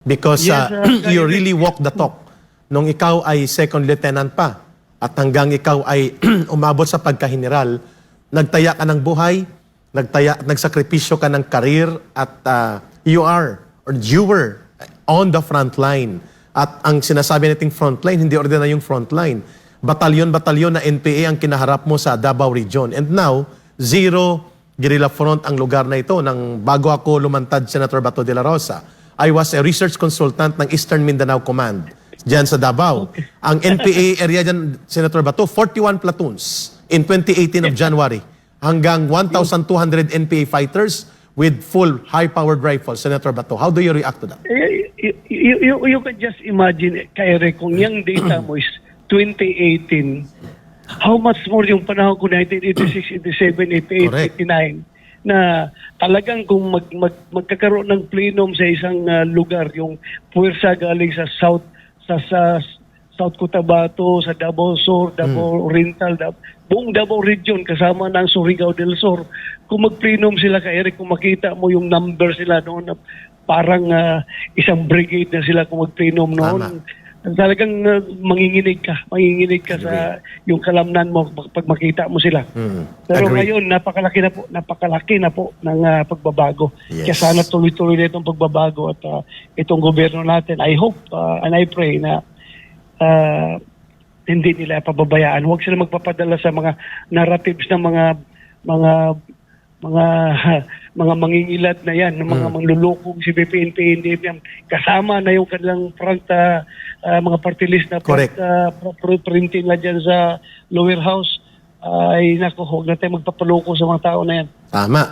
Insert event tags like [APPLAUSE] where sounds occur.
Because Yes, uh, [CLEARS THROAT] you really walk the talk. Nung ikaw ay second lieutenant pa at hanggang ikaw ay [CLEARS THROAT] umabot sa pagka-general, nagtaya ka ng buhay, nagtaya, nagsakripisyo ka ng karir at uh, you are or you were on the front line. At ang sinasabi nating front line, hindi ordinary yung front line. Batalyon-batalyon na NPA ang kinaharap mo sa Davao Region. And now, zero guerrilla front ang lugar na ito nang bago ako lumantad Senator Bato de la Rosa. I was a research consultant ng Eastern Mindanao Command diyan sa Davao. Ang NPA area diyan, Senator Bato, 41 platoons in 2018 of January hanggang 1,200 NPA fighters with full high-powered rifles, Senator Bato. How do you react to that? Eh, you, you, you, you can just imagine, Kaire, kung yung data mo is 2018, how much more yung panahon ko 1986, 87, 88, Correct. 89, na talagang kung mag, mag, magkakaroon ng plenum sa isang ah, lugar, yung puwersa galing sa South, sa, sa South Cotabato, sa Davao Sur, Davao Oriental, Davao, buong Davao Region kasama ng Surigao del Sur. Kung mag-plenum sila kay Eric, kung makita mo yung number sila noon parang ah, isang brigade na sila kung mag-plenum noon. Talagang ah, manginginig ka, manginginig ka sa yung kalamnan mo pag makita mo sila. Mm. Pero Agree. ngayon napakalaki na po, napakalaki na po ng ah, pagbabago. Yes. Kaya sana tuloy-tuloy na itong pagbabago at ah, itong gobyerno natin. I hope ah, and I pray na ah, hindi nila pababayaan. Huwag sila magpapadala sa mga narratives ng mga mga mga [LAUGHS] mga mangingilat na yan, ng mga manlulukong si BPNP, yan. Kasama na yung kanilang front, ah, ah, mga party list na ah, pr- printing na dyan sa lower house. ay nako, huwag na tayo magpapaloko sa mga tao na yan. Tama.